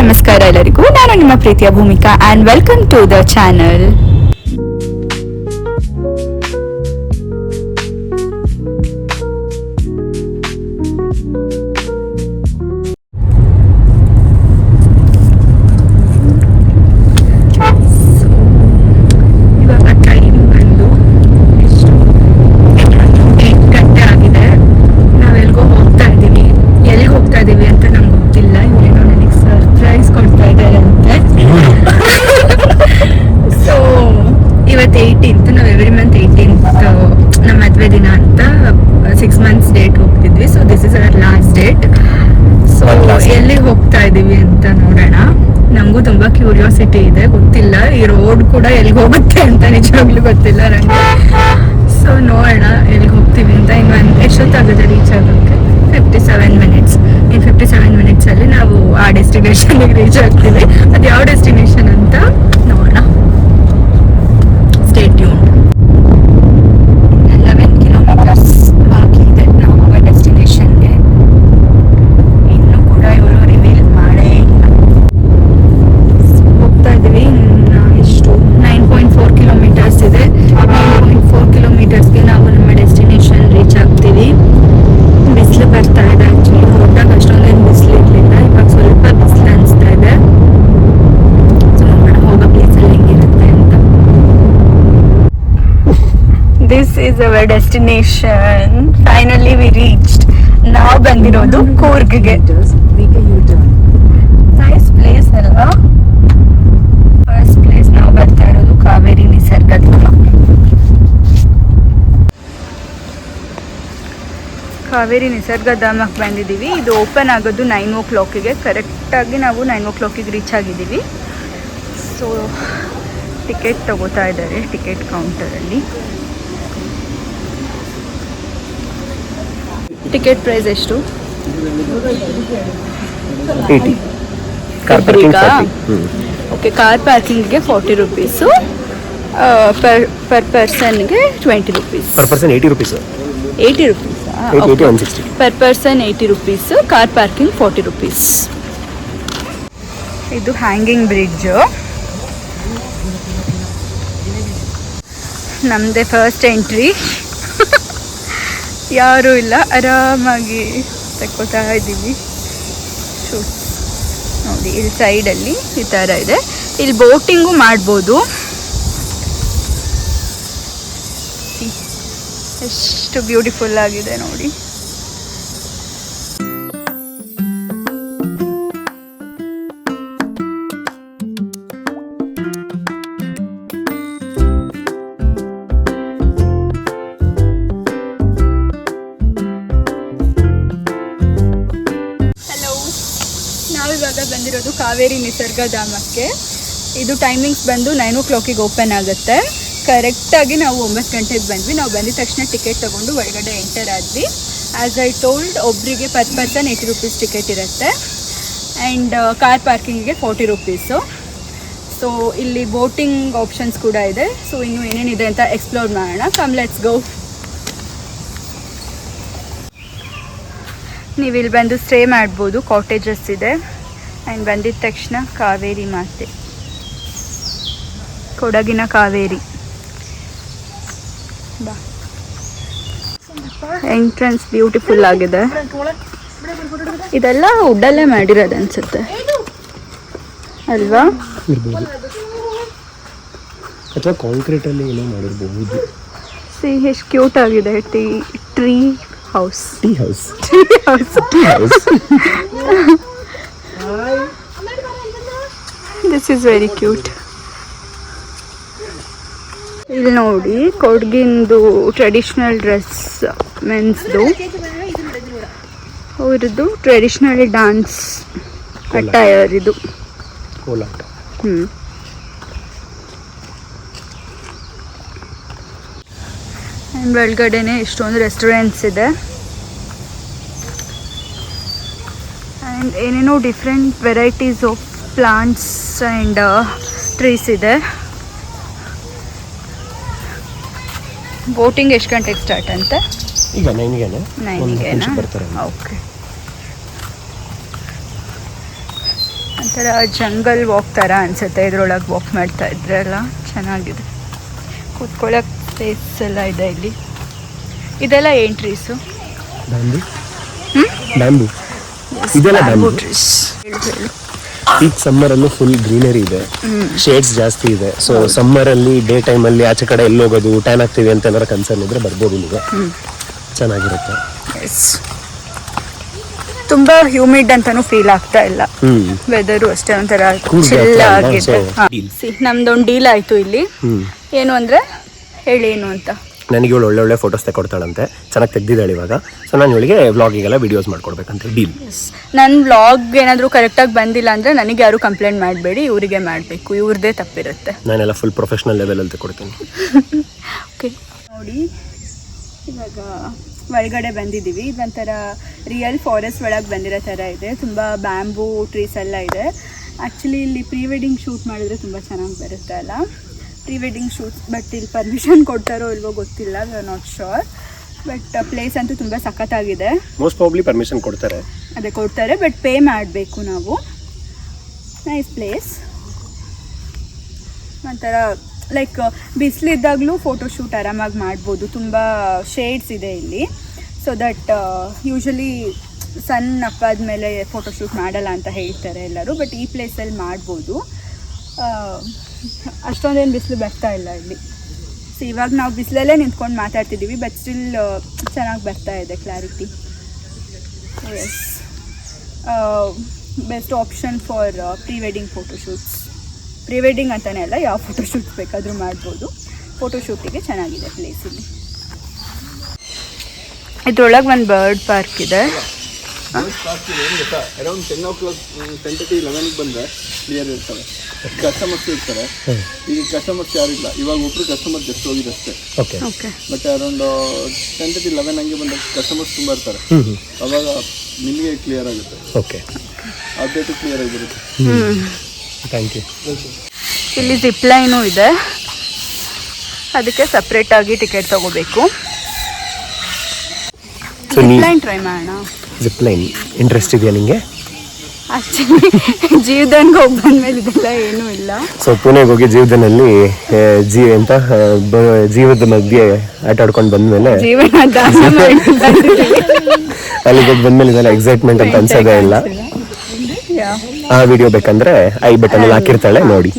ನಮಸ್ಕಾರ ಎಲ್ಲರಿಗೂ. ನಾನು ನಿಮ್ಮ ಪ್ರೀತಿಯ Bhoomika and welcome to the channel ಇದೆ, ಗೊತ್ತಿಲ್ಲ. ಈ ರೋಡ್ ಕೂಡ ಎಲ್ಲಿಗೆ ಹೋಗುತ್ತೆ ಅಂತ ನಿಜವಾಗ್ಲೂ ಗೊತ್ತಿಲ್ಲ ನನಗೆ ಸೊ ನೋಡೋಣ ಎಲ್ಲಿಗೆ ಹೋಗ್ತೀವಿ ಅಂತ. ಇನ್ನು ಎಷ್ಟೊತ್ತಾಗುತ್ತೆ ರೀಚ್ ಆಗೋಕ್ಕೆ? ಫಿಫ್ಟಿ ಸೆವೆನ್ ಮಿನಿಟ್ಸ್ ಈ ಫಿಫ್ಟಿ ಸೆವೆನ್ ಮಿನಿಟ್ಸಲ್ಲಿ ನಾವು ಆ ಡೆಸ್ಟಿನೇಷನ್ಗೆ ರೀಚ್ ಆಗ್ತೀವಿ. ಅದು ಯಾವ ಡೆಸ್ಟಿನೇಷನ್ ಅಂತ? This is our destination finally we reached ನಾವು ಬಂದಿರೋದು ಕೂರ್ಗ್ಗೆ. ನೈಸ್ ಪ್ಲೇಸ್ ಅಲ್ವಾ? ಫಸ್ಟ್ ಪ್ಲೇಸ್ ನಾವು ಬರ್ತಾ ಇರೋದು ಕಾವೇರಿ ನಿಸರ್ಗಧಾಮ ಕಾವೇರಿ ನಿಸರ್ಗಧಾಮಕ್ಕೆ ಬಂದಿದ್ದೀವಿ. ಇದು ಓಪನ್ ಆಗೋದು ನೈನ್ ಓ ಕ್ಲಾಕಿಗೆ ಕರೆಕ್ಟಾಗಿ ನಾವು ನೈನ್ ಓ ಕ್ಲಾಕಿಗೆ ರೀಚ್ ಆಗಿದ್ದೀವಿ. ಸೊ ಟಿಕೆಟ್ ತಗೋತಾ ಇದ್ದಾರೆ ಟಿಕೆಟ್ ಕೌಂಟರಲ್ಲಿ ಟಿಕೆಟ್ ಪ್ರೈಸ್ ಎಷ್ಟು? ಓಕೆ ಕಾರ್ ಪಾರ್ಕಿಂಗ್ಗೆ forty rupees per per ಪರ್ಸನ್ಗೆ twenty rupees per person eighty rupees eighty rupees per person eighty rupees car parking forty rupees ಇದು ಹ್ಯಾಂಗಿಂಗ್ ಬ್ರಿಡ್ಜು ನಮ್ಮದೇ first entry ಯಾರೂ ಇಲ್ಲ. ಆರಾಮಾಗಿ ತಕ್ಕೋತಾ ಇದ್ದೀವಿ. ಶೂ. ನೋಡಿ, ಇಲ್ಲಿ ಸೈಡಲ್ಲಿ ಈ ಥರ ಇದೆ. ಇಲ್ಲಿ ಬೋಟಿಂಗು ಮಾಡ್ಬೋದು. ಎಷ್ಟು ಬ್ಯೂಟಿಫುಲ್ ಆಗಿದೆ ನೋಡಿ. ಬಂದಿರೋದು ಕಾವೇರಿ ನಿಸರ್ಗಧಾಮಕ್ಕೆ ಇದು ಟೈಮಿಂಗ್ಸ್ ಬಂದು ನೈನ್ ಓ ಕ್ಲಾಕಿಗೆ ಓಪನ್ ಆಗುತ್ತೆ ಕರೆಕ್ಟಾಗಿ ನಾವು ಒಂಬತ್ತು ಗಂಟೆಗೆ ಬಂದ್ವಿ. ನಾವು ಬಂದಿದ ತಕ್ಷಣ ಟಿಕೆಟ್ ತೊಗೊಂಡು ಒಳಗಡೆ ಎಂಟರ್ ಆದ್ವಿ. ಆ್ಯಸ್ ಐ ಟೋಲ್ಡ್ ಒಬ್ಬರಿಗೆ per person eighty rupees ticket ಇರುತ್ತೆ. ಆ್ಯಂಡ್ ಕಾರ್ ಪಾರ್ಕಿಂಗಿಗೆ ಫೋರ್ಟಿ ರುಪೀಸು ಸೊ ಇಲ್ಲಿ ಬೋಟಿಂಗ್ ಆಪ್ಷನ್ಸ್ ಕೂಡ ಇದೆ. ಸೊ ಇನ್ನು ಏನೇನಿದೆ ಅಂತ ಎಕ್ಸ್ಪ್ಲೋರ್ ಮಾಡೋಣ. ಕಮ್ ಲೆಟ್ಸ್ ಗೋ ನೀವು ಇಲ್ಲಿ ಬಂದು ಸ್ಟೇ ಮಾಡ್ಬೋದು. ಕಾಟೇಜಸ್ ಇದೆ. ಆ್ಯಂಡ್ ಬಂದಿದ ತಕ್ಷಣ ಕಾವೇರಿ ಮಾತೆ. ಕೊಡಗಿನ ಕಾವೇರಿ. ಬಾ. ಎಂಟ್ರೆನ್ಸ್ ಬ್ಯೂಟಿಫುಲ್ ಆಗಿದೆ. ಇದೆಲ್ಲ ವುಡ್ಡಲ್ಲೇ ಮಾಡಿರೋದು ಅನ್ಸುತ್ತೆ. ಅಲ್ವಾ? ಅಥವಾ ಕಾಂಕ್ರೀಟಲ್ಲಿ ಏನೋ ಮಾಡಿರಬಹುದು. ಸಿ ಎಷ್ಟು ಕ್ಯೂಟ್ ಆಗಿದೆ. Tea tree house tea house tree house tea house this is very cute ಇಲ್ಲಿ ನೋಡಿ ಕೊಡಗಿಂದು ಟ್ರೆಡಿಷ್ನಲ್ ಡ್ರೆಸ್ ಮೆನ್ಸ್ದು ಅವರದ್ದು ಟ್ರೆಡಿಷ್ನಲ್ ಡ್ಯಾನ್ಸ್ ಅಟ್ಟಾಯರ್ ಇದು ಹ್ಞೂ ಆ್ಯಂಡ್ ಒಳಗಡೆನೆ ಇಷ್ಟೊಂದು ರೆಸ್ಟೋರೆಂಟ್ಸ್ ಇದೆ. ಆ್ಯಂಡ್ ಏನೇನೋ different varieties of plants and trees ಇದೆ. ಬೋಟಿಂಗ್ ಎಷ್ಟು ಗಂಟೆಗೆ ಸ್ಟಾರ್ಟ್ ಅಂತೆ? ಈಗ ನೈನಿಗೆನೆ? ನೈನಿಗೆನಾ? ಓಕೆ ಒಂಥರ ಜಂಗಲ್ ವಾಕ್ ಥರ ಅನಿಸುತ್ತೆ. ಇದ್ರೊಳಗೆ ವಾಕ್ ಮಾಡ್ತಾ ಇದ್ರೆ ಎಲ್ಲ ಚೆನ್ನಾಗಿದೆ. ಕೂತ್ಕೊಳ್ಳೋಕೆ ಪ್ಲೇಸ್ ಎಲ್ಲ ಇದೆ ಇಲ್ಲಿ. ಇದೆಲ್ಲ ಏನು ಟ್ರೀಸು ಬ್ಯಾಂಬು ಇದೆಲ್ಲ ಬ್ಯಾಂಬು ಟ್ರೀಸ್ ಈಗ ಸಮ್ಮರ್ ಅಲ್ಲೂ ಫುಲ್ ಗ್ರೀನರಿ ಇದೆ. ಶೇಡ್ಸ್ ಜಾಸ್ತಿ ಇದೆ. ಸೊ ಸಮ್ಮರ್ ಅಲ್ಲಿ ಡೇ ಟೈಮ್ ಅಲ್ಲಿ ಆಚೆ ಕಡೆ ಎಲ್ಲಿ ಹೋಗೋದು ಟ್ಯಾನ್ ಆಗ್ತೀವಿ ಅಂತ ಏನಾರ ಕನ್ಸರ್ನ್ ಇದ್ರೆ ಬರ್ಬೋದು ನಿಮಗೆ ಚೆನ್ನಾಗಿರುತ್ತೆ. ತುಂಬಾ ತುಂಬ ಹ್ಯೂಮಿಡ್ ಅಂತಾನೂ ಫೀಲ್ ಆಗ್ತಾ ಇಲ್ಲ. ಹ್ಮ್. ವೆದರು ಅಷ್ಟೇ ಒಂಥರ ಚಿಲ್ ಆಗಿದೆ. ನಮ್ದೊಂದು ಡೀಲ್ ಆಯ್ತು ಇಲ್ಲಿ. ಏನು ಅಂದ್ರೆ ಹೇಳಿ ಏನು ಅಂತ. ನನಗೆ ಇವಳು ಒಳ್ಳೆ ಒಳ್ಳೆ ಫೋಟೋಸ್ ತಗೊಡ್ತಾಳಂತೆ ಚೆನ್ನಾಗಿ ತೆಗ್ದಿದ್ದಾಳೆ ಇವಾಗ. ಸೊ ನಾನು ಇವಳಿಗೆ ವ್ಲಾಗಿಗೆಲ್ಲ ವಿಡಿಯೋಸ್ ಮಾಡ್ಕೊಡ್ಬೇಕಂತ ಡೀಲ್ ನನ್ನ ವ್ಲಾಗ್ ಏನಾದರೂ ಕರೆಕ್ಟಾಗಿ ಬಂದಿಲ್ಲ ಅಂದರೆ ನನಗೆ ಯಾರು ಕಂಪ್ಲೇಂಟ್ ಮಾಡಬೇಡಿ ಇವರಿಗೆ ಮಾಡಬೇಕು. ಇವ್ರದ್ದೇ ತಪ್ಪಿರುತ್ತೆ. ನಾನೆಲ್ಲ ಫುಲ್ ಪ್ರೊಫೆಷನಲ್ ಲೆವೆಲಲ್ಲಿ ತಗೊಡ್ತೀನಿ ಓಕೆ ನೋಡಿ ಇವಾಗ ಒಳಗಡೆ ಬಂದಿದ್ದೀವಿ. ಇದೊಂಥರ ರಿಯಲ್ ಫಾರೆಸ್ಟ್ ಒಳಗೆ ಬಂದಿರೋ ಥರ ಇದೆ. ತುಂಬ ಬ್ಯಾಂಬೂ ಟ್ರೀಸ್ ಎಲ್ಲ ಇದೆ. ಆ್ಯಕ್ಚುಲಿ ಇಲ್ಲಿ ಪ್ರೀ ವೆಡ್ಡಿಂಗ್ ಶೂಟ್ ಮಾಡಿದ್ರೆ ತುಂಬ ಚೆನ್ನಾಗಿ ಬರುತ್ತೆ ಅಲ್ಲ? ಪ್ರೀ ವೆಡ್ಡಿಂಗ್ ಶೂಟ್ಸ್ ಬಟ್ ಇಲ್ಲಿ ಪರ್ಮಿಷನ್ ಕೊಡ್ತಾರೋ ಇಲ್ವೋ ಗೊತ್ತಿಲ್ಲ we are not sure but place ಅಂತೂ ತುಂಬ ಸಖತ್ತಾಗಿದೆ. ಮೋಸ್ಟ್ ಪ್ರಾಬ್ಲಿ ಪರ್ಮಿಷನ್ ಕೊಡ್ತಾರೆ. ಅದೇ ಕೊಡ್ತಾರೆ ಬಟ್ ಪೇ ಮಾಡಬೇಕು ನಾವು. ನೈಸ್ ಪ್ಲೇಸ್ ಒಂಥರ ಲೈಕ್ ಬಿಸಿಲಿದ್ದಾಗಲೂ ಫೋಟೋಶೂಟ್ ಆರಾಮಾಗಿ ಮಾಡ್ಬೋದು. ತುಂಬ ಶೇಡ್ಸ್ ಇದೆ ಇಲ್ಲಿ. ಸೊ ದಟ್ ಯೂಶಲಿ ಸನ್ ಅಪ್ಪಾದ ಮೇಲೆ ಫೋಟೋಶೂಟ್ ಮಾಡಲ್ಲ ಅಂತ ಹೇಳ್ತಾರೆ ಎಲ್ಲರೂ ಬಟ್ ಈ ಪ್ಲೇಸಲ್ಲಿ ಮಾಡ್ಬೋದು. ಅಷ್ಟೊಂದೇನು ಬಿಸಿಲು ಬರ್ತಾ ಇಲ್ಲ ಇಲ್ಲಿ. ಸೊ ಇವಾಗ ನಾವು ಬಿಸಿಲಲ್ಲೇ ನಿಂತ್ಕೊಂಡು ಮಾತಾಡ್ತಿದ್ದೀವಿ ಬಟ್ ಸ್ಟಿಲ್ ಚೆನ್ನಾಗಿ ಬರ್ತಾ ಇದೆ clarity is best option for pre wedding photoshoots pre wedding ಅಂತಲೇ ಅಲ್ಲ, ಯಾವ ಫೋಟೋಶೂಟ್ಸ್ ಬೇಕಾದರೂ ಮಾಡ್ಬೋದು. ಫೋಟೋಶೂಟಿಗೆ ಚೆನ್ನಾಗಿದೆ ಪ್ಲೇಸ್ ಇಲ್ಲಿ. ಇದ್ರೊಳಗೆ ಒಂದು ಬರ್ಡ್ ಪಾರ್ಕ್ ಇದೆ. Around ten o'clock ten thirty ಲೆವೆನ್ಗೆ ಬಂದರೆ ಕ್ಲಿಯರ್ ಇರ್ತಾರೆ ಕಸ್ಟಮರ್ಸ್ ಇರ್ತಾರೆ. ಈಗ ಕಸ್ಟಮರ್ಸ್ ಯಾರಿಲ್ಲ ಇವಾಗ ಒಬ್ರು ಕಸ್ಟಮರ್ ಜಸ್ಟ್ ಹೋಗಿದೆ ಅಷ್ಟೇ. Okay okay but around ten thirty eleven ಹಂಗೆ ಬಂದಾಗ ಕಸ್ಟಮರ್ಸ್ ತುಂಬ ಇರ್ತಾರೆ. ಅವಾಗ ನಿಮಗೆ ಕ್ಲಿಯರ್ ಆಗುತ್ತೆ. ಓಕೆ ಅಪ್ಡೇಟು ಕ್ಲಿಯರ್ ಆಗಿರುತ್ತೆ. ಥ್ಯಾಂಕ್ ಯು ಇಲ್ಲಿ ಜಿಪ್ ಲೈನು ಇದೆ. ಅದಕ್ಕೆ ಸಪ್ರೇಟಾಗಿ ಟಿಕೆಟ್ ತಗೋಬೇಕು. ಸೊ ಜಿಪ್ ನೀ ಲೈನ್ ಟ್ರೈ ಮಾಡೋಣ. ಜಿಪ್ ಲೈನ್ ಇಂಟ್ರೆಸ್ಟ್ ಇದೆಯಾ ನಿಮಗೆ ಆ್ಯಕ್ಚುಲಿ ಜೀವದಾನ್ಗೆ ಹೋಗಿ ಬಂದ್ಮೇಲೆ ಇದೆಲ್ಲ ಏನೂ ಇಲ್ಲ. ಸೊ ಪುಣೆಗೆ ಹೋಗಿ ಜೀವನದಲ್ಲಿ ಆ, ಜೀ ಅಂತ ಜೀವದ ಮಧ್ಯೆ ಆಟ ಆಡ್ಕೊಂಡು ಬಂದ್ಮೇಲೆ ಜೀವನ. ಅಲ್ಲಿಗೆ ಹೋಗಿ ಬಂದ್ಮೇಲೆ ಇದೆಲ್ಲ ಎಕ್ಸೈಟ್ಮೆಂಟ್ ಅಂತ ಅನ್ಸೋದೇ ಇಲ್ಲ. ಆ ವಿಡಿಯೋ ಬೇಕಂದ್ರೆ ಐ ಬಟನ್ ಅಲ್ಲಿ ಹಾಕಿರ್ತಾಳೆ ನೋಡಿ.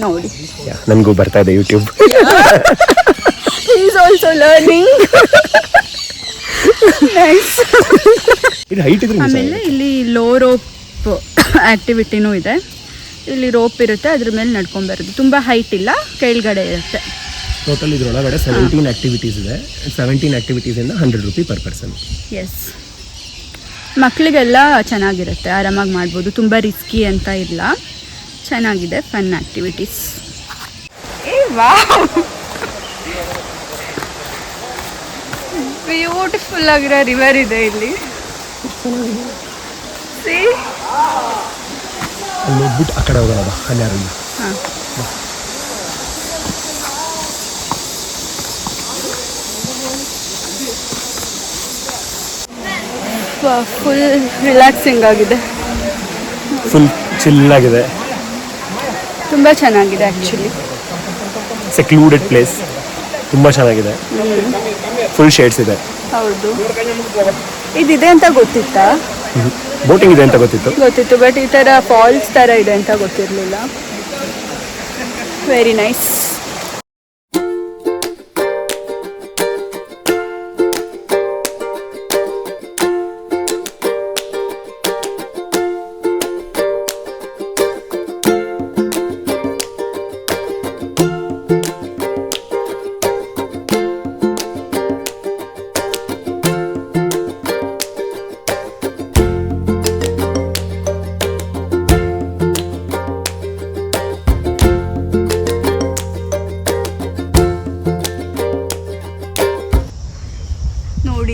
ನನಗೂ ಬರ್ತಾ ಇದೆ ಯೂಟ್ಯೂಬ್ ಈಸ್ ಆಲ್ಸೋ ಲರ್ನಿಂಗ್ ಇದು ಹೈಟ್ ಇದ್ರೆ ಆಮೇಲೆ ಇಲ್ಲಿ ಲೋ ರೋಪ್ ಆಕ್ಟಿವಿಟಿನೂ ಇದೆ. ಇಲ್ಲಿ ರೋಪ್ ಇರುತ್ತೆ ಅದ್ರ ಮೇಲೆ ನಡ್ಕೊಂಬರೋದು ತುಂಬಾ ಹೈಟ್ ಇಲ್ಲ ಕೆಳಗಡೆ ಇರುತ್ತೆ. ಟೋಟಲ್ ಇದ್ರೊಳಗಡೆ ಸೆವೆಂಟೀನ್ ಆಕ್ಟಿವಿಟೀಸ್ ಇದೆ. ಸೆವೆಂಟೀನ್ ಆಕ್ಟಿವಿಟೀಸ್ ಇಂದ hundred rupee per person yes ಮಕ್ಕಳಿಗೆಲ್ಲ ಚೆನ್ನಾಗಿರುತ್ತೆ ಆರಾಮಾಗಿ ಮಾಡ್ಬೋದು ತುಂಬ ರಿಸ್ಕಿ ಅಂತ ಇಲ್ಲ. ಚೆನ್ನಾಗಿದೆ ಫನ್ ಆ್ಯಕ್ಟಿವಿಟೀಸ್ ಏ ವಾ ಬ್ಯೂಟಿಫುಲ್ ಆಗಿರೋ ರಿವರ್ ಇದೆ ಇಲ್ಲಿ? ಅಲ್ಲಿ ಹೋಗ್ಬಿಟ್ಟು ಆ ಕಡೆ ಹೋಗೋಣ ಅಲ್ಲಿ ಯಾರು ಇಲ್ಲ. ಫುಲ್ ರಿಲ್ಯಾಕ್ಸಿಂಗ್ ಆಗಿದೆ. ಫುಲ್ ಚಿಲ್ ಆಗಿದೆ. ತುಂಬ ಚೆನ್ನಾಗಿದೆ ಆ್ಯಕ್ಚುಲಿ ಸೆಕ್ಲೂಡೆಡ್ ಪ್ಲೇಸ್ ತುಂಬ ಚೆನ್ನಾಗಿದೆ. ಫುಲ್ ಶೇಡ್ಸ್ ಇದೆ. ಹೌದು. ಇದಿದೆ ಅಂತ ಗೊತ್ತಿತ್ತಾ? ಬೋಟಿಂಗ್ ಇದೆ ಅಂತ ಗೊತ್ತಿತ್ತು. ಗೊತ್ತಿತ್ತು ಬಟ್ ಈ ಥರ ಫಾಲ್ಸ್ ಥರ ಇದೆ ಅಂತ ಗೊತ್ತಿರಲಿಲ್ಲ. ವೆರಿ ನೈಸ್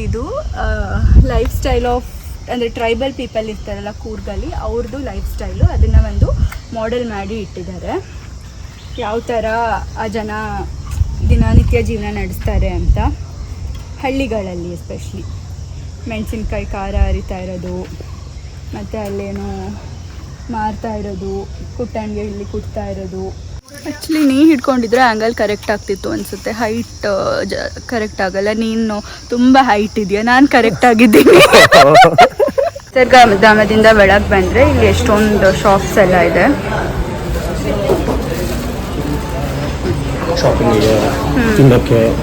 ಇದು ಲೈಫ್ ಸ್ಟೈಲ್ ಆಫ್ ಅಂದರೆ ಟ್ರೈಬಲ್ ಪೀಪಲ್ ಇರ್ತಾರಲ್ಲ ಕೂರ್ಗಲ್ಲಿ ಅವ್ರದ್ದು ಲೈಫ್ ಸ್ಟೈಲು ಅದನ್ನು ಒಂದು ಮಾಡೆಲ್ ಮಾಡಿ ಇಟ್ಟಿದ್ದಾರೆ. ಯಾವ ಥರ ಆ ಜನ ದಿನನಿತ್ಯ ಜೀವನ ನಡೆಸ್ತಾರೆ ಅಂತ ಹಳ್ಳಿಗಳಲ್ಲಿ ಎಸ್ಪೆಷಲಿ ಮೆಣಸಿನ್ಕಾಯಿ ಖಾರ ಹರಿತಾ ಇರೋದು, ಮತ್ತು ಅಲ್ಲೇನೋ ಮಾರ್ತಾ ಇರೋದು, ಕುಟ್ಟಣಿಗೆ ಇಲ್ಲಿ ಕುಟ್ತಾ ಇರೋದು. ಆ್ಯಕ್ಚುಲಿ ನೀ ಹಿಡ್ಕೊಂಡಿದ್ರೆ ಆ್ಯಂಗಲ್ ಕರೆಕ್ಟ್ ಆಗ್ತಿತ್ತು ಅನಿಸುತ್ತೆ. ಹೈಟ್ ಜ ಕರೆಕ್ಟ್ ಆಗಲ್ಲ. ನೀನು ತುಂಬ ಹೈಟ್ ಇದೆಯಾ? ನಾನು ಕರೆಕ್ಟ್ ಆಗಿದ್ದೀನಿ. ಧಾಮದಿಂದ ಬೆಳಗ್ಗೆ ಬಂದರೆ ಇಲ್ಲಿ ಎಷ್ಟೊಂದು ಶಾಪ್ಸ್ ಎಲ್ಲ ಇದೆ.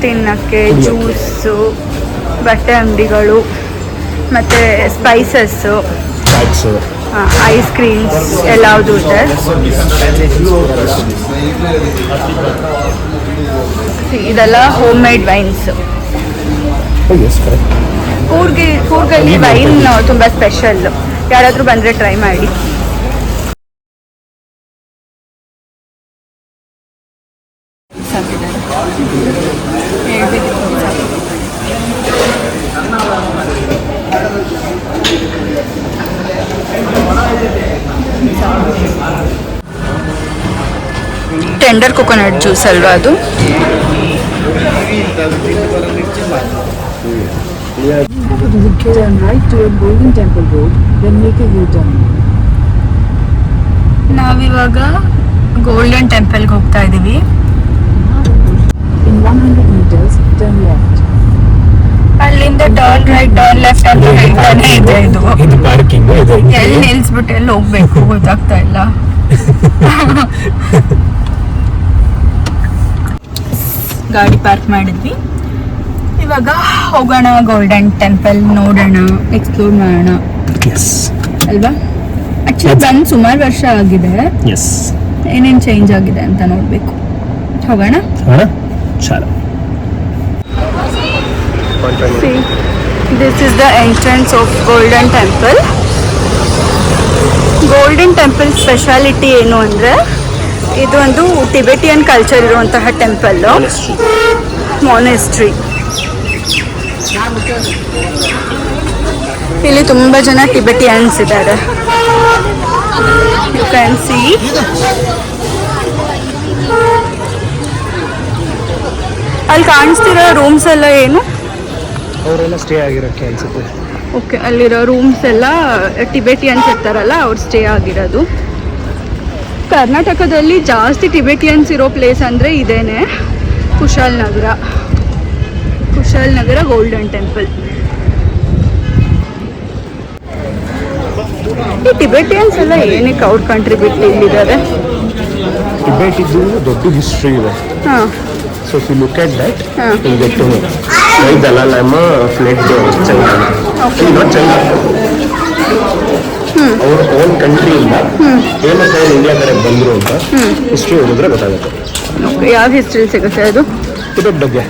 ತಿನ್ನಕ್ಕೆ. ಜ್ಯೂಸು ಬಟ್ಟೆ ಅಂಗಡಿಗಳು ಮತ್ತು ಸ್ಪೈಸಸ್ಸು ಐಸ್ ಕ್ರೀಮ್ಸ್ ಎಲ್ಲವುದು ಇದೆ. ಇದೆಲ್ಲ ಹೋಮ್ ಮೇಡ್ ವೈನ್ಸ್ ಕೂರ್ಗಿ ಕೂರ್ಗಲ್ಲಿ ವೈನ್ ತುಂಬ ಸ್ಪೆಷಲ್ ಯಾರಾದರೂ ಬಂದರೆ ಟ್ರೈ ಮಾಡಿ. ಟೆಂಡರ್ ಕೊಕೊನಟ್ ಜ್ಯೂಸ್ ಅಲ್ವಾ ಅದು. ನಾವಿವಾಗ ಗೋಲ್ಡನ್ ಟೆಂಪಲ್ಗೆ ಹೋಗ್ತಾ ಇದ್ದೀವಿ In 100 meters, turn left. ಅಲ್ಲಿಂದ ಟರ್ನ್ ರೈಟ್ ಟರ್ನ್ ಲೆಫ್ಟ್ ಅಂತ ಹೇಳ್ತಾನೆ ಇದೆ ಇದು ಇದು ಪಾರ್ಕಿಂಗ್ ಇದೆ ಎಲ್ಲಿ ನಿಲ್ಸ್ಬಿಟ್ಟು ಎಲ್ಲಿ ಹೋಗ್ಬೇಕು ಗೊತ್ತಾಗ್ತಾ ಇಲ್ಲ ಗಾಡಿ ಪಾರ್ಕ್ ಮಾಡಿದ್ವಿ. ಇವಾಗ ಹೋಗೋಣ ಗೋಲ್ಡನ್ ಟೆಂಪಲ್ ನೋಡೋಣ ಎಕ್ಸ್ಪ್ಲೋರ್ ಮಾಡೋಣ. ಅಲ್ವಾ? ಆಕ್ಚುಲಿ ಬಂದು ಸುಮಾರು ವರ್ಷ ಆಗಿದೆ. ಏನೇನು ಚೇಂಜ್ ಆಗಿದೆ ಅಂತ ನೋಡಬೇಕು. ಹೋಗೋಣ? This is the entrance of golden temple. Golden temple speciality ಏನು ಅಂದರೆ ಇದು ಒಂದು ಟಿಬೆಟಿಯನ್ ಕಲ್ಚರ್ ಇರುವಂತಹ ಟೆಂಪಲ್ ಮಾನೆಸ್ಟ್ರಿ ಇಲ್ಲಿ ತುಂಬಾ ಜನ ಟಿಬೆಟಿಯನ್ಸ್ ಇದ್ದಾರೆ. ಯು ಕ್ಯಾನ್ ಸಿ ಅಲ್ಲಿ ಕಾಣಿಸ್ತಿರೋ ರೂಮ್ಸ್ ಎಲ್ಲ ಏನು? ಅವರೆಲ್ಲ ಸ್ಟೇ ಆಗಿರೋಕ್ಕೆ ಅನ್ಸುತ್ತೆ. ಓಕೆ ಅಲ್ಲಿರೋ ರೂಮ್ಸ್ ಎಲ್ಲ ಟಿಬೆಟಿಯನ್ಸ್ ಇರ್ತಾರಲ್ಲ ಅವ್ರು ಸ್ಟೇ ಆಗಿರೋದು. ಕರ್ನಾಟಕದಲ್ಲಿ ಜಾಸ್ತಿ ಟಿಬೆಟಿಯನ್ಸ್ ಇರೋ ಪ್ಲೇಸ್ ಅಂದರೆ ಇದೇನೆ ಕುಶಾಲ್ ನಗರ. Kushalnagar golden temple. ಈ ಟಿಬೆಟಿಯನ್ಸ್ ಎಲ್ಲ ಏನಕ್ಕೆ ಅವ್ರ ಕಂಟ್ರಿ ಬಿಟ್ಟು ಇಲ್ಲಿದ್ದಾರೆ? ಟಿಬೆಟ್ ಇದ್ದು ದೊಡ್ಡ ಹಿಸ್ಟ್ರಿ ಇದೆ. ಹಾಂ. So if you look at that will get to know why Dalai Lama fled China not China ಅವ್ರ ಓನ್ ಕಂಟ್ರಿಯಿಂದ ಫೇಮಸ್ ಆಗಿ ಇಂಡಿಯಾ ಕಡೆ ಬಂದರು ಅಂತ ಹಿಸ್ಟ್ರಿ ಓದಿದ್ರೆ ಗೊತ್ತಾಗುತ್ತೆ. ಯಾವ ಹಿಸ್ಟ್ರಿ ಸಿಗುತ್ತೆ ಅದು? ಟಿಬೆಟ್ ಬಗ್ಗೆ.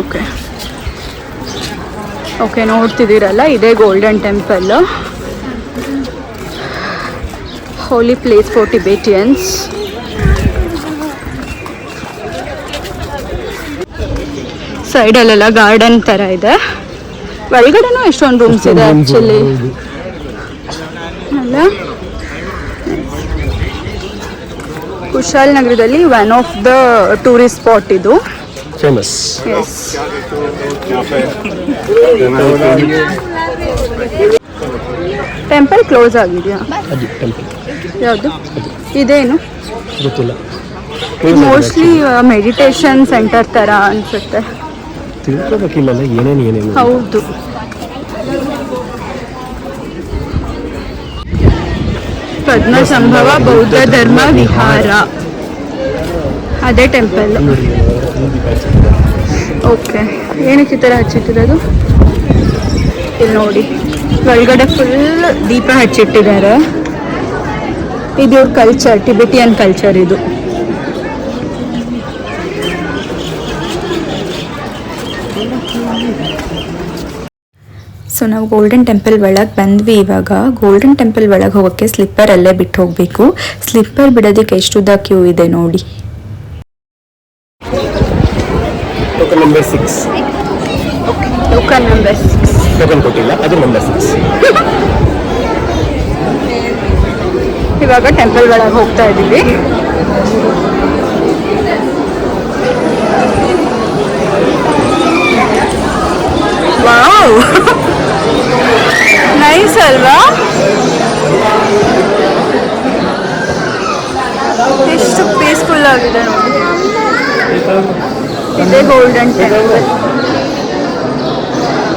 ಓಕೆ ಓಕೆ ನೋಡ್ತಿದ್ದೀರಲ್ಲ ಇದೇ golden temple holy place for Tibetans ಸೈಡಲ್ಲೆಲ್ಲ garden ಥರ ಇದೆ. ಒಳಗಡೆನೂ ಎಷ್ಟೊಂದು ರೂಮ್ಸ್ ಇದೆ ಆ್ಯಕ್ಚುಲಿ ಅಲ್ಲ? ಕುಶಾಲ್ ನಗರದಲ್ಲಿ one of the tourist spot ಇದು. ಫೇಮಸ್ ಎಸ್ ಟೆಂಪಲ್ ಕ್ಲೋಸ್ ಆಗಿದೆಯಾ? ಯಾವುದು? ಇದೇನು? ಗೊತ್ತಿಲ್ಲ. ಮೋಸ್ಟ್ಲಿ ಮೆಡಿಟೇಷನ್ ಸೆಂಟರ್ ಥರ ಅನ್ಸುತ್ತೆ. ತಿಳ್ಕೊಬೇಕಿಲ್ಲ ಏನೇನು ಏನೇನು? ಹೌದು. ಪದ್ಮಸಂಭವ ಬೌದ್ಧ ಧರ್ಮ ವಿಹಾರ. ಅದೇ ಟೆಂಪಲ್ ಓಕೆ ಏನಕ್ಕೆ ಈ ಥರ ಹಚ್ಚಿಟ್ಟಿರೋದು? ಇಲ್ಲಿ ನೋಡಿ. ಒಳಗಡೆ ಫುಲ್ ದೀಪ ಹಚ್ಚಿಟ್ಟಿದ್ದಾರೆ. ಇದು ಕಲ್ಚರ್ ಟಿಬೆಟಿಯನ್ ಕಲ್ಚರ್ ಇದು. ಸೊ ನಾವು ಗೋಲ್ಡನ್ ಟೆಂಪಲ್ ಒಳಗೆ ಬಂದ್ವಿ ಇವಾಗ. ಗೋಲ್ಡನ್ ಟೆಂಪಲ್ ಒಳಗೆ ಹೋಗೋಕ್ಕೆ ಸ್ಲಿಪ್ಪರ್ ಅಲ್ಲೇ ಬಿಟ್ಟು ಹೋಗಬೇಕು. ಸ್ಲಿಪ್ಪರ್ ಬಿಡೋದಕ್ಕೆ ಎಷ್ಟು ದ ಕ್ಯೂ ಇದೆ ನೋಡಿ. Token number six token number six token ಕೊಟ್ಟಿಲ್ಲ ಅದು ನಂಬರ್ ಸಿಕ್ಸ್ ಇವಾಗ ಟೆಂಪಲ್ ಒಳಗೆ ಹೋಗ್ತಾ ಇದ್ದೀವಿ ವಾವ್ ನೈಸ್ ಅಲ್ವಾ ಎಷ್ಟು ಪೀಸ್ಫುಲ್ ಆಗಿದೆ ನೋಡಿ. ಇದೇ ಗೋಲ್ಡನ್ ಟೆಂಪಲ್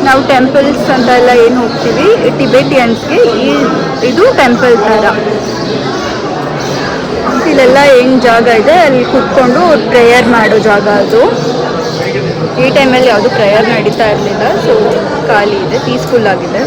ನಾವು ಟೆಂಪಲ್ಸ್ ಅಂತ ಎಲ್ಲ ಏನು ಹೋಗ್ತೀವಿ? ಟಿಬೆಟಿಯನ್ಸ್ಗೆ ಈ ಇದು ಟೆಂಪಲ್ ಥರ. ಇಲ್ಲೆಲ್ಲ ಏನು ಜಾಗ ಇದೆ? ಅಲ್ಲಿ ಕುತ್ಕೊಂಡು ಪ್ರೇಯರ್ ಮಾಡೋ ಜಾಗ ಅದು. ಈ ಟೈಮಲ್ಲಿ ಯಾವುದು ಪ್ರೇಯರ್ ನಡೀತಾ ಇರಲಿಲ್ಲ ಸೊ ಖಾಲಿ ಇದೆ ಪೀಸ್ಫುಲ್ ಆಗಿದೆ.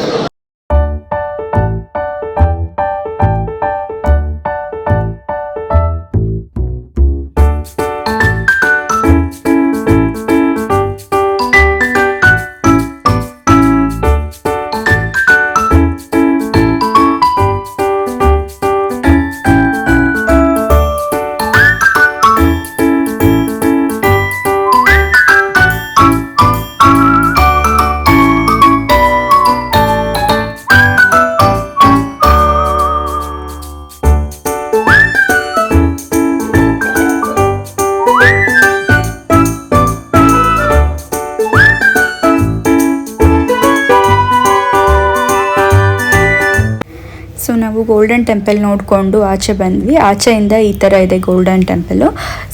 ಗೋಲ್ಡನ್ ಟೆಂಪಲ್ ನೋಡಿಕೊಂಡು ಆಚೆ ಬಂದ್ವಿ. ಆಚೆಯಿಂದ ಈ ಥರ ಇದೆ ಗೋಲ್ಡನ್ ಟೆಂಪಲ್ಲು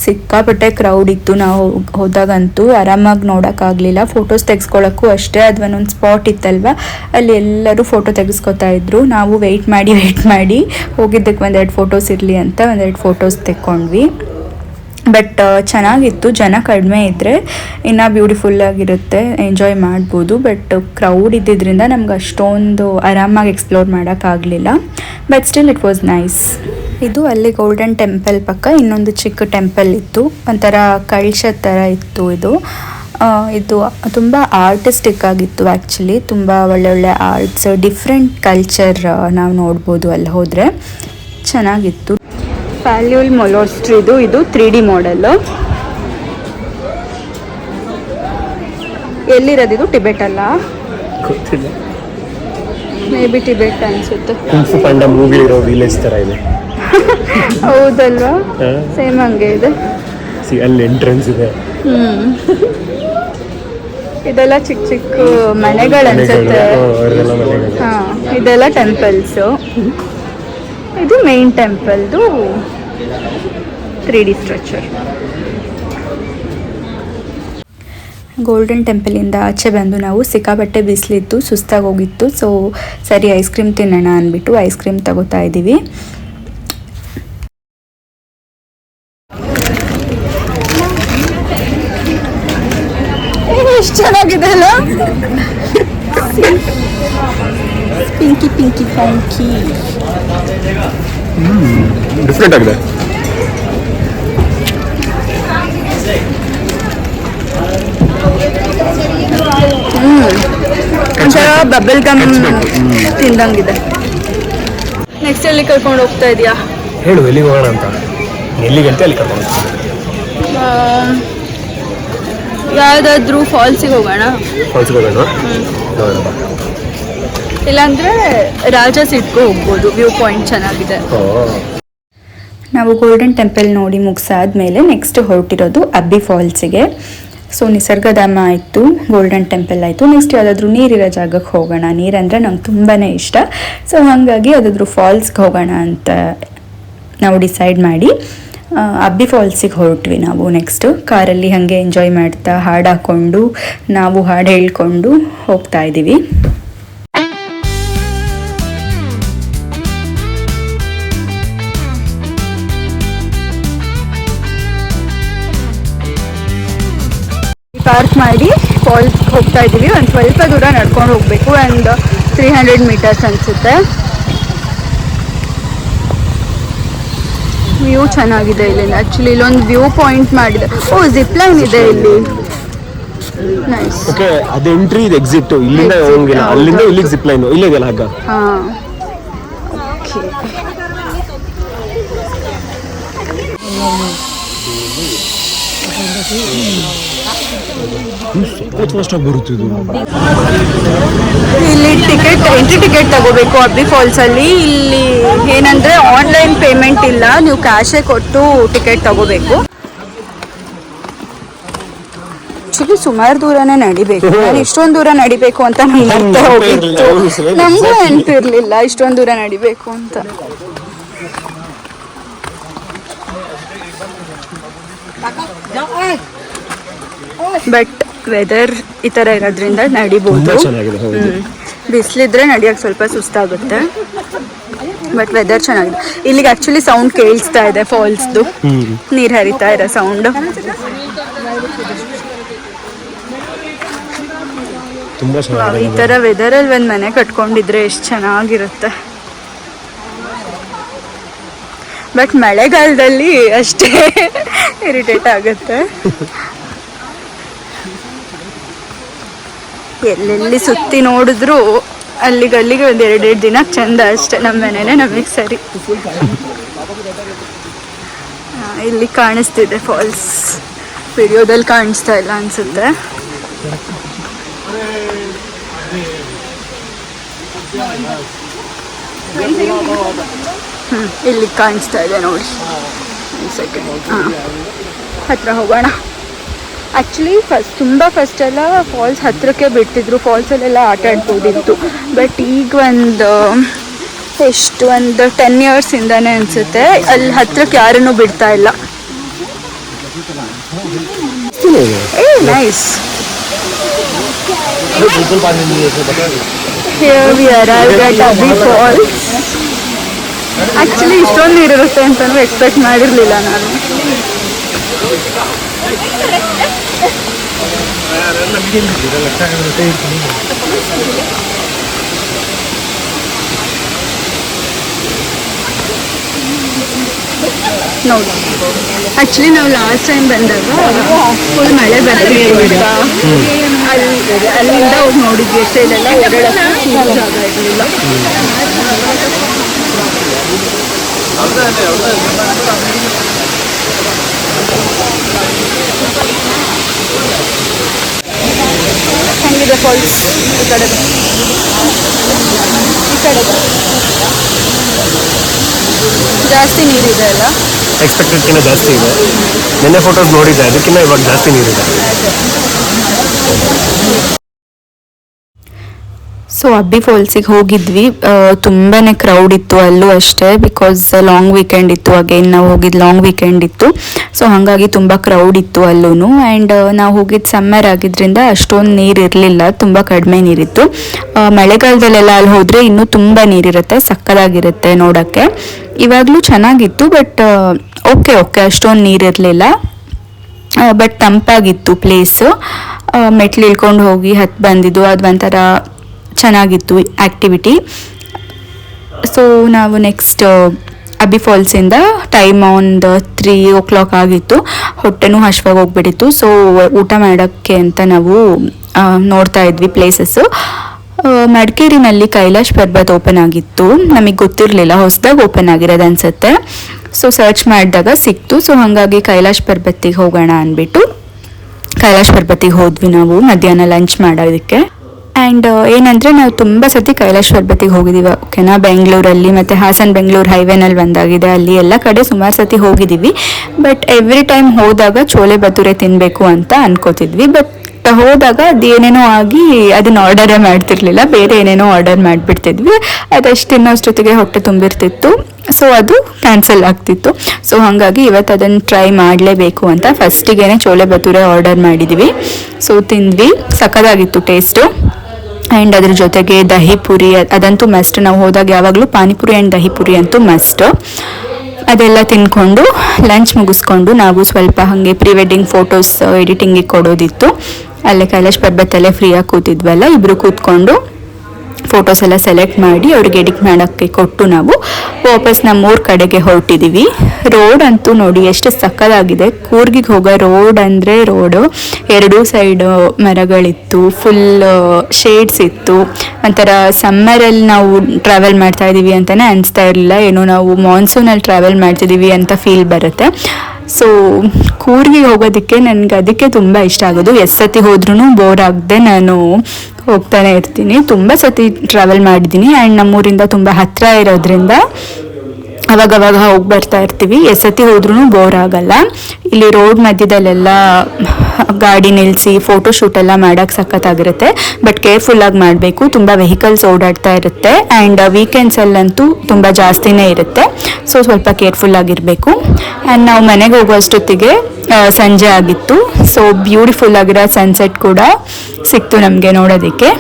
ಸಿಕ್ಕಾಪಟ್ಟೆ ಕ್ರೌಡ್ ಇತ್ತು ನಾವು ಹೋದಾಗಂತೂ. ಆರಾಮಾಗಿ ನೋಡೋಕ್ಕಾಗಲಿಲ್ಲ ಫೋಟೋಸ್ ತೆಗೆಸ್ಕೊಳ್ಳೋಕ್ಕೂ ಅಷ್ಟೇ. ಅದು ಒಂದೊಂದು ಸ್ಪಾಟ್ ಇತ್ತಲ್ವ? ಅಲ್ಲಿ ಎಲ್ಲರೂ ಫೋಟೋ ತೆಗೆಸ್ಕೊತಾ ಇದ್ರು. ನಾವು ವೆಯ್ಟ್ ಮಾಡಿ ವೆಯ್ಟ್ ಮಾಡಿ ಹೋಗಿದ್ದಕ್ಕೆ ಒಂದೆರಡು ಫೋಟೋಸ್ ಇರಲಿ ಅಂತ ಒಂದೆರಡು ಫೋಟೋಸ್ ತೆಕ್ಕೊಂಡ್ವಿ. ಬಟ್ ಚೆನ್ನಾಗಿತ್ತು. ಜನ ಕಡಿಮೆ ಇದ್ದರೆ ಇನ್ನೂ ಬ್ಯೂಟಿಫುಲ್ ಆಗಿರುತ್ತೆ. ಎಂಜಾಯ್ ಮಾಡ್ಬೋದು. ಬಟ್ ಕ್ರೌಡ್ ಇದ್ದಿದ್ದರಿಂದ ನಮ್ಗೆ ಅಷ್ಟೊಂದು ಆರಾಮಾಗಿ ಎಕ್ಸ್ಪ್ಲೋರ್ ಮಾಡೋಕ್ಕಾಗಲಿಲ್ಲ but still it was nice ಇದು ಅಲ್ಲಿ ಗೋಲ್ಡನ್ ಟೆಂಪಲ್ ಪಕ್ಕ ಇನ್ನೊಂದು ಚಿಕ್ಕ ಟೆಂಪಲ್ ಇತ್ತು. ಒಂಥರ ಕಳ್ಶ ಥರ ಇತ್ತು ಇದು. ಇದು ತುಂಬ ಆರ್ಟಿಸ್ಟಿಕ್ ಆಗಿತ್ತು ಆ್ಯಕ್ಚುಲಿ ತುಂಬ ಒಳ್ಳೊಳ್ಳೆ ಆರ್ಟ್ಸ್ ಡಿಫ್ರೆಂಟ್ ಕಲ್ಚರ್ ನಾವು ನೋಡ್ಬೋದು ಅಲ್ಲಿ ಹೋದರೆ. ಚೆನ್ನಾಗಿತ್ತು. ಫ್ಯಾಲ್ಯೂಲ್ ಮೊಲೋಸ್ಟ್ರಿದು ಇದು ತ್ರೀ ಡಿ ಮಾಡೆಲ್ಲು ಎಲ್ಲಿರೋದು ಇದು? ಟಿಬೆಟ್ ಅಲ್ಲ? ಮೇ ಬಿ ಟಿಬೆಟ್ ಅನ್ಸುತ್ತೆ. ಕುಂಫು ಪಂಡ ಮೂವಿ ಇರೋ ವಿಲೇಜ್ ಥರ ಇದೆ. ಹೌದಲ್ವಾ. ಸೇಮ್ ಹಂಗೆ ಇದೆ. ಸಿ ಅಲ್ಲಿ ಎಂಟ್ರೆನ್ಸ್ ಇದೆ. ಇದೆಲ್ಲ ಚಿಕ್ಕ ಚಿಕ್ಕ ಮನೆಗಳು ಅನ್ಸುತ್ತೆ. ಇದೆಲ್ಲ ಟೆಂಪಲ್ಸು ಇದು ಮೇನ್ ಟೆಂಪಲ್ದು ತ್ರೀ ಡಿ ಸ್ಟ್ರಕ್ಚರ್. ಗೋಲ್ಡನ್ ಟೆಂಪಲಿಂದ ಆಚೆ ಬಂದು ನಾವು ಸಿಕ್ಕಾಪಟ್ಟೆ ಬಿಸಿಲಿತ್ತು ಸುಸ್ತಾಗಿ ಹೋಗಿತ್ತು ಸೊ ಸರಿ ಐಸ್ ಕ್ರೀಮ್ ತಿನ್ನೋಣ ಅಂದ್ಬಿಟ್ಟು ಐಸ್ ಕ್ರೀಮ್ ತಗೋತಾ ಇದ್ದೀವಿ. ಎಷ್ಟು ಚೆನ್ನಾಗಿದೆ ಅಲ್ಲ? ಪಿಂಕಿ ಪಿಂಕಿ ಪಂಕಿ ಡಿಫ್ರೆಂಟ್ ಆಗಿದೆ. ಒಂಥರ ಬಬಲ್ ಗಮ್ ತಿಂದಂಗಿದೆ. ನೆಕ್ಸ್ಟ್ ಎಲ್ಲಿ ಕರ್ಕೊಂಡು ಹೋಗ್ತಾ ಇದೀಯಾ? ಹೇಳು ಎಲ್ಲಿಗೆ ಹೋಗೋಣ ಅಂತ. ಎಲ್ಲಿಗೆ ಅಂತ ಅಲ್ಲಿ ಕರ್ಕೊಂಡು ಯಾವುದಾದ್ರೂ ಫಾಲ್ಸಿಗೆ ಹೋಗೋಣ. ಫಾಲ್ಸಿಗೆ ಹೋಗೋಣ. ಇಲ್ಲಾಂದ್ರೆ ರಾಜ ಸಿಟ್ಗೂ ಹೋಗ್ಬೋದು. ವ್ಯೂ ಪಾಯಿಂಟ್ ಚೆನ್ನಾಗಿದೆ. ಓ. ನಾವು ಗೋಲ್ಡನ್ ಟೆಂಪಲ್ ನೋಡಿ ಮುಗಿಸಾದ್ಮೇಲೆ ನೆಕ್ಸ್ಟ್ ಹೊರಟಿರೋದು ಅಬ್ಬಿ ಫಾಲ್ಸಿಗೆ ಸೊ ನಿಸರ್ಗಧಾಮ ಆಯಿತು ಗೋಲ್ಡನ್ ಟೆಂಪಲ್ ಆಯಿತು. ನೆಕ್ಸ್ಟ್ ಯಾವುದಾದ್ರೂ ನೀರಿರೋ ಜಾಗಕ್ಕೆ ಹೋಗೋಣ. ನೀರಂದರೆ ನಂಗೆ ತುಂಬಾ ಇಷ್ಟ. ಸೊ ಹಾಗಾಗಿ ಯಾವುದಾದ್ರೂ ಫಾಲ್ಸ್ಗೆ ಹೋಗೋಣ ಅಂತ ನಾವು ಡಿಸೈಡ್ ಮಾಡಿ ಅಬ್ಬಿ ಫಾಲ್ಸಿಗೆ ಹೊರಟ್ವಿ ನಾವು ನೆಕ್ಸ್ಟು ಕಾರಲ್ಲಿ ಹಾಗೆ ಎಂಜಾಯ್ ಮಾಡ್ತಾ ಹಾಡು ಹಾಕ್ಕೊಂಡು ನಾವು ಹಾಡು ಹೇಳ್ಕೊಂಡು ಹೋಗ್ತಾ ಇದ್ದೀವಿ ಪಾರ್ಕ್ ಮಾಡಿ ಫಾಲ್ಸ್ ಹೋಗ್ತಾ ಇದ್ದೀವಿ. ಒಂದು ಸ್ವಲ್ಪ ದೂರ ನಡ್ಕೊಂಡು ಹೋಗಬೇಕು. ಒಂದು ತ್ರೀ ಹಂಡ್ರೆಡ್ ಮೀಟರ್ಸ್ ಅನಿಸುತ್ತೆ. ವ್ಯೂ ಚೆನ್ನಾಗಿದೆ ಇಲ್ಲಿ ಆ್ಯಕ್ಚುಲಿ ಇಲ್ಲೊಂದು ವ್ಯೂ ಪಾಯಿಂಟ್ ಮಾಡಿದೆ. ಓ ಜಿಪ್ ಲೈನ್ ಇದೆ ಇಲ್ಲಿ. ನೈಸ್ ಓಕೆ ಅದು ಎಂಟ್ರಿ ಇದು ಎಕ್ಸಿಟ್ ಇಲ್ಲಿಂದ ಹೋಗಂಗಿಲ್ಲ ಅಲ್ಲಿಂದ ಇಲ್ಲಿಗೆ ಜಿಪ್ ಲೈನ್ ಇಲ್ಲೇ ಇದೆಯಲ್ಲ ಹಗ್ಗ? ಹಾಂ. ಓಕೆ ಇಲ್ಲಿ ಟಿಕೆಟ್ ಎಂಟ್ರಿ ಟಿಕೆಟ್ ತಗೋಬೇಕು ಅಬ್ಬಿ ಫಾಲ್ಸ್ ಅಲ್ಲಿ. ಇಲ್ಲಿ ಏನಂದ್ರೆ ಆನ್ಲೈನ್ ಪೇಮೆಂಟ್ ಇಲ್ಲ. ನೀವು ಕ್ಯಾಶೇ ಕೊಟ್ಟು ಟಿಕೆಟ್ ತಗೋಬೇಕು. ಆಕ್ಚುಲಿ ಸುಮಾರು ದೂರನೇ ನಡಿಬೇಕು. ನಾನು ಇಷ್ಟೊಂದು ದೂರ ನಡಿಬೇಕು ಅಂತ ನಂಗೆ ಅರ್ಥ ಹೋಗಿತ್ತು. ನಮಗೂ ನೆನಪಿರ್ಲಿಲ್ಲ ಇಷ್ಟೊಂದು ದೂರ ನಡಿಬೇಕು ಅಂತ. ಬಟ್ ವೆದರ್ ಈ ಥರ ಇರೋದ್ರಿಂದ ನಡಿಬೋದು. ಬಿಸಿಲಿದ್ರೆ ನಡಿಯೋಕ್ಕೆ ಸ್ವಲ್ಪ ಸುಸ್ತಾಗುತ್ತೆ. ಬಟ್ ವೆದರ್ ಚೆನ್ನಾಗಿದೆ. ಇಲ್ಲಿಗೆ ಆಕ್ಚುಲಿ ಸೌಂಡ್ ಕೇಳಿಸ್ತಾ ಇದೆ ಫಾಲ್ಸ್ದು ನೀರು ಹರಿತಾ ಇರೋ ಸೌಂಡ್ ಈ ಥರ ವೆದರಲ್ಲಿ ಒಂದು ಮನೆ ಕಟ್ಕೊಂಡಿದ್ರೆ ಎಷ್ಟು ಚೆನ್ನಾಗಿರುತ್ತೆ. ಬಟ್ ಮಳೆಗಾಲದಲ್ಲಿ ಅಷ್ಟೇ ಇರಿಟೇಟ್ ಆಗುತ್ತೆ. ಎಲ್ಲೆಲ್ಲಿ ಸುತ್ತಿ ನೋಡಿದ್ರು ಅಲ್ಲಿಗೆ ಅಲ್ಲಿಗೆ ಒಂದು ಎರಡೆರಡು ದಿನ ಚಂದ ಅಷ್ಟೇ ನಮ್ಮ ಮನೆನೇ ನಮಗೆ ಸರಿ. ಇಲ್ಲಿ ಕಾಣಿಸ್ತಿದೆ ಫಾಲ್ಸ್. ವಿಡಿಯೋದಲ್ಲಿ ಕಾಣಿಸ್ತಾ ಇಲ್ಲ ಅನ್ಸುತ್ತೆ. ಇಲ್ಲಿ ಕಾಣಿಸ್ತಾ ಇದೆ ನೋಡಿ. ಸೆಕೆಂಡ್ ಹಾಂ, ಹತ್ರ ಹೋಗೋಣ. ಆ್ಯಕ್ಚುಲಿ ಫಸ್ಟ್ ತುಂಬ ಫಸ್ಟೆಲ್ಲ ಫಾಲ್ಸ್ ಹತ್ತಿರಕ್ಕೆ ಬಿಡ್ತಿದ್ರು ಫಾಲ್ಸಲ್ಲೆಲ್ಲ ಆಟ ಆಡ್ಬೋದಿತ್ತು. ಬಟ್ ಈಗ ಒಂದು ಎಷ್ಟು ಒಂದು ಟೆನ್ ಇಂದನೇ ಅನಿಸುತ್ತೆ. ಅಲ್ಲಿ ಹತ್ತಿರಕ್ಕೆ ಯಾರನ್ನೂ ಬಿಡ್ತಾ ಇಲ್ಲ. ಏ ನೈಸ್ Falls. ಆಕ್ಚುಲಿ ಇಷ್ಟೊಂದು ನೀರಿರುತ್ತೆ ಅಂತಲೂ ಎಕ್ಸ್ಪೆಕ್ಟ್ ಮಾಡಿರಲಿಲ್ಲ ನಾನು. ಆಕ್ಚುಲಿ ನಾವು ಲಾಸ್ಟ್ ಟೈಮ್ ಬಂದಾಗ ಫುಲ್ ಮಳೆ ಬರ್ತಿತ್ತು ಅಲ್ಲಿ ಅಲ್ಲಿಂದ ಹೋಗಿ ನೋಡಿದ್ವಿ ಅಷ್ಟೇ, ಇಲ್ಲೆಲ್ಲ ಓಡಾಡಕ್ಕೆ ಚೂರು ಜಾಗ ಇರಲಿಲ್ಲ. ಹೆಂಗಿದೆ ಫಾಲ್ಸ್ ಈ ಕಡೆ. ಈ ಕಡೆ. ಜಾಸ್ತಿ ನೀರಿದೆ ಅಲ್ಲ? ಎಕ್ಸ್ಪೆಕ್ಟೆಡ್ಕಿಂತ ಜಾಸ್ತಿ ಇದೆ. ನಿನ್ನೆ ಫೋಟೋಸ್ ನೋಡಿದ್ದೆ ಅದಕ್ಕಿಂತ ಇವಾಗ ಜಾಸ್ತಿ ನೀರಿದೆ. ಸೊ ಅಬ್ಬಿ ಫಾಲ್ಸಿಗೆ ಹೋಗಿದ್ವಿ. ತುಂಬಾ ಕ್ರೌಡ್ ಇತ್ತು ಅಲ್ಲೂ ಅಷ್ಟೇ ಬಿಕಾಸ್ ಲಾಂಗ್ ವೀಕೆಂಡ್ ಇತ್ತು. ಅಗೇನ್ ನಾವು ಹೋಗಿದ್ದು ಲಾಂಗ್ ವೀಕೆಂಡ್ ಇತ್ತು. ಸೊ ಹಾಗಾಗಿ ತುಂಬ ಕ್ರೌಡ್ ಇತ್ತು ಅಲ್ಲೂ ಆ್ಯಂಡ್ ನಾವು ಹೋಗಿದ್ದು ಸಮ್ಮರ್ ಆಗಿದ್ದರಿಂದ ಅಷ್ಟೊಂದು ನೀರು ಇರಲಿಲ್ಲ. ತುಂಬ ಕಡಿಮೆ ನೀರಿತ್ತು. ಮಳೆಗಾಲದಲ್ಲೆಲ್ಲ ಅಲ್ಲಿ ಹೋದರೆ ಇನ್ನೂ ತುಂಬ ನೀರಿರುತ್ತೆ, ಸಕ್ಕದಾಗಿರುತ್ತೆ ನೋಡೋಕ್ಕೆ. ಇವಾಗಲೂ ಚೆನ್ನಾಗಿತ್ತು ಬಟ್ ಓಕೆ ಓಕೆ ಅಷ್ಟೊಂದು ನೀರಿರಲಿಲ್ಲ ಬಟ್ ತಂಪಾಗಿತ್ತು ಪ್ಲೇಸು ಮೆಟ್ಲು ಇಳ್ಕೊಂಡು ಹೋಗಿ ಹತ್ತು ಬಂದಿದ್ದು ಅದು ಒಂಥರ ಚೆನ್ನಾಗಿತ್ತು ಆ್ಯಕ್ಟಿವಿಟಿ ಸೊ ನಾವು ನೆಕ್ಸ್ಟ್ ಅಬ್ಬಿ ಫಾಲ್ಸಿಂದ ಟೈಮ್ ಒಂದು ತ್ರೀ ಓ ಕ್ಲಾಕ್ ಆಗಿತ್ತು. ಹೊಟ್ಟೆನೂ ಹಶ್ವಾಗಿ ಹೋಗ್ಬಿಟ್ಟಿತ್ತು. ಸೊ ಊಟ ಮಾಡೋಕ್ಕೆ ಅಂತ ನಾವು ನೋಡ್ತಾ ಇದ್ವಿ ಪ್ಲೇಸಸ್ಸು ಮಡಿಕೇರಿನಲ್ಲಿ ಕೈಲಾಶ್ ಪರ್ಬತ್ ಓಪನ್ ಆಗಿತ್ತು. ನಮಗೆ ಗೊತ್ತಿರಲಿಲ್ಲ, ಹೊಸದಾಗಿ ಓಪನ್ ಆಗಿರೋದು ಅನಿಸುತ್ತೆ. ಸೊ ಸರ್ಚ್ ಮಾಡಿದಾಗ ಸಿಕ್ತು. ಸೊ ಹಾಗಾಗಿ ಕೈಲಾಶ್ ಪರ್ವತಿಗೆ ಹೋಗೋಣ ಅಂದ್ಬಿಟ್ಟು ಕೈಲಾಶ್ ಪರ್ವತಿಗೆ ಹೋದ್ವಿ ನಾವು ಮಧ್ಯಾಹ್ನ ಲಂಚ್ ಮಾಡೋದಕ್ಕೆ. ಆ್ಯಂಡ್ ಏನಂದರೆ ನಾವು ತುಂಬ ಸತಿ ಕೈಲಾಶ್ ಪರ್ಬತಿಗೆ ಹೋಗಿದ್ದೀವಿ ಓಕೆನಾ ಬೆಂಗಳೂರಲ್ಲಿ ಮತ್ತು ಹಾಸನ್ ಬೆಂಗಳೂರು ಹೈವೇನಲ್ಲಿ ಬಂದಾಗಿದೆ. ಅಲ್ಲಿ ಎಲ್ಲ ಕಡೆ ಸುಮಾರು ಸತಿ ಹೋಗಿದ್ದೀವಿ ಬಟ್ ಎವ್ರಿ ಟೈಮ್ ಹೋದಾಗ ಚೋಲೆ ಬತುರೆ ತಿನ್ನಬೇಕು ಅಂತ ಅನ್ಕೋತಿದ್ವಿ. ಬಟ್ ಹೋದಾಗ ಅದೇನೇನೋ ಆಗಿ ಅದನ್ನ ಆರ್ಡರೇ ಮಾಡ್ತಿರ್ಲಿಲ್ಲ. ಬೇರೆ ಏನೇನೋ ಆರ್ಡರ್ ಮಾಡಿಬಿಡ್ತಿದ್ವಿ. ಅದಷ್ಟು ತಿನ್ನೋಷ್ಟೊತ್ತಿಗೆ ಹೊಟ್ಟೆ ತುಂಬಿರ್ತಿತ್ತು. ಸೊ ಅದು ಕ್ಯಾನ್ಸಲ್ ಆಗ್ತಿತ್ತು. ಸೊ ಹಾಗಾಗಿ ಇವತ್ತು ಅದನ್ನು ಟ್ರೈ ಮಾಡಲೇಬೇಕು ಅಂತ ಫಸ್ಟಿಗೆ ಚೋಲೆ ಬತುರೆ ಆರ್ಡರ್ ಮಾಡಿದ್ವಿ. ಸೊ ತಿಂದ್ವಿ. ಸಖದಾಗಿತ್ತು ಟೇಸ್ಟು ಆ್ಯಂಡ್ ಅದ್ರ ಜೊತೆಗೆ ದಹಿ ಪುರಿ, ಅದಂತೂ ಮಸ್ಟ್ ನಾವು ಹೋದಾಗ ಯಾವಾಗಲೂ ಪಾನಿಪುರಿ ಆ್ಯಂಡ್ ದಹಿ ಪುರಿ ಅಂತೂ ಮಸ್ಟ್ ಅದೆಲ್ಲ ತಿನ್ಕೊಂಡು ಲಂಚ್ ಮುಗಿಸ್ಕೊಂಡು ನಾವು ಸ್ವಲ್ಪ ಹಾಗೆ ಪ್ರೀ ವೆಡ್ಡಿಂಗ್ ಫೋಟೋಸ್ ಎಡಿಟಿಂಗಿಗೆ ಕೊಡೋದಿತ್ತು. ಅಲ್ಲೇ ಕೈಲಾಶ್ ಪರ್ಬತ್ತಲ್ಲೇ ಫ್ರೀಯಾಗಿ ಕೂತಿದ್ವಲ್ಲ ಇಬ್ಬರು ಕೂತ್ಕೊಂಡು. ಫೋಟೋಸ್ ಎಲ್ಲ ಸೆಲೆಕ್ಟ್ ಮಾಡಿ ಅವ್ರಿಗೆ ಎಡಿಟ್ ಮಾಡೋಕ್ಕೆ ಕೊಟ್ಟು ನಾವು ವಾಪಸ್ ನಮ್ಮೂರ ಕಡೆಗೆ ಹೊರಟಿದ್ದೀವಿ ರೋಡ್ ಅಂತೂ ನೋಡಿ ಎಷ್ಟು ಸಕ್ಕದಾಗಿದೆ ಕೂರ್ಗಿಗೆ ಹೋಗೋ ರೋಡ್ ಅಂದರೆ ರೋಡು ಎರಡೂ ಸೈಡ್ ಮರಗಳಿತ್ತು ಫುಲ್ ಶೇಡ್ಸ್ ಇತ್ತು. ಒಂಥರ ಸಮ್ಮರಲ್ಲಿ ನಾವು ಟ್ರಾವೆಲ್ ಮಾಡ್ತಾ ಇದ್ದೀವಿ ಅಂತಲೇ ಅನಿಸ್ತಾ ಇರಲಿಲ್ಲ. ಏನೋ ನಾವು ಮಾನ್ಸೂನಲ್ಲಿ ಟ್ರಾವೆಲ್ ಮಾಡ್ತಿದ್ದೀವಿ ಅಂತ ಫೀಲ್ ಬರುತ್ತೆ. ಸೊ ಕೂರ್ಗಿಗೆ ಹೋಗೋದಕ್ಕೆ ನನಗೆ ಅದಕ್ಕೆ ತುಂಬ ಇಷ್ಟ ಆಗೋದು. ಎಷ್ಟು ಸತಿ ಹೋದ್ರೂ ಬೋರ್ ಆಗದೆ ನಾನು ಹೋಗ್ತಾನೆ ಇರ್ತೀನಿ. ತುಂಬ ಸತಿ ಟ್ರಾವೆಲ್ ಮಾಡಿದ್ದೀನಿ. ಆ್ಯಂಡ್ ನಮ್ಮೂರಿಂದ ತುಂಬ ಹತ್ತಿರ ಇರೋದ್ರಿಂದ ಅವಾಗ ಅವಾಗ ಹೋಗಿ ಬರ್ತಾ ಇರ್ತೀವಿ. ಎಸತಿ ಸತಿ ಹೋದ್ರೂ ಬೋರ್ ಆಗಲ್ಲ. ಇಲ್ಲಿ ರೋಡ್ ಮಧ್ಯದಲ್ಲೆಲ್ಲ ಗಾಡಿ ನಿಲ್ಲಿಸಿ ಫೋಟೋ ಶೂಟ್ ಎಲ್ಲ ಮಾಡೋಕ್ಕೆ ಸಖತ್ತಾಗಿರುತ್ತೆ. ಬಟ್ ಕೇರ್ಫುಲ್ಲಾಗಿ ಮಾಡಬೇಕು. ತುಂಬ ವೆಹಿಕಲ್ಸ್ ಓಡಾಡ್ತಾ ಇರುತ್ತೆ. ಆ್ಯಂಡ್ ವೀಕೆಂಡ್ಸಲ್ಲಂತೂ ತುಂಬ ಜಾಸ್ತಿನೇ ಇರುತ್ತೆ. ಸೊ ಸ್ವಲ್ಪ ಕೇರ್ಫುಲ್ ಆಗಿರಬೇಕು. ಆ್ಯಂಡ್ ನಾವು ಮನೆಗೆ ಹೋಗುವಷ್ಟೊತ್ತಿಗೆ ಸಂಜೆ ಆಗಿತ್ತು. ಸೊ ಬ್ಯೂಟಿಫುಲ್ ಆಗಿರೋ ಸನ್ಸೆಟ್ ಕೂಡ ಸಿಕ್ತು ನಮಗೆ ನೋಡೋದಕ್ಕೆ.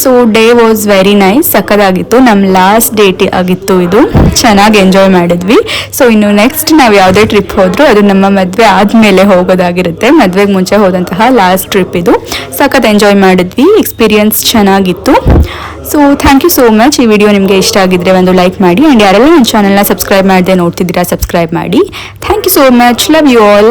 So day was very nice ಸಕ್ಕದಾಗಿತ್ತು ನಮ್ಮ ಲಾಸ್ಟ್ ಡೇಟ್ ಆಗಿತ್ತು ಇದು. ಚೆನ್ನಾಗಿ ಎಂಜಾಯ್ ಮಾಡಿದ್ವಿ. ಸೊ ಇನ್ನು ನೆಕ್ಸ್ಟ್ ನಾವು ಯಾವುದೇ ಟ್ರಿಪ್ ಹೋದರೂ ಅದು ನಮ್ಮ ಮದುವೆ ಆದಮೇಲೆ ಹೋಗೋದಾಗಿರುತ್ತೆ. ಮದುವೆಗೆ ಮುಂಚೆ ಹೋದಂತಹ ಲಾಸ್ಟ್ ಟ್ರಿಪ್ ಇದು. ಸಖತ್ ಎಂಜಾಯ್ ಮಾಡಿದ್ವಿ ಎಕ್ಸ್ಪೀರಿಯನ್ಸ್ ಚೆನ್ನಾಗಿತ್ತು. So thank you so much ಈ ವಿಡಿಯೋ ನಿಮಗೆ ಇಷ್ಟ ಆಗಿದ್ರೆ ಒಂದು ಲೈಕ್ ಮಾಡಿ. ಆ್ಯಂಡ್ ಯಾರೆಲ್ಲ ನನ್ನ ಚಾನಲ್ನ ಸಬ್ಸ್ಕ್ರೈಬ್ ಮಾಡದೆ ನೋಡ್ತಿದ್ದೀರಾ ಸಬ್ಸ್ಕ್ರೈಬ್ ಮಾಡಿ. Thank you so much love you all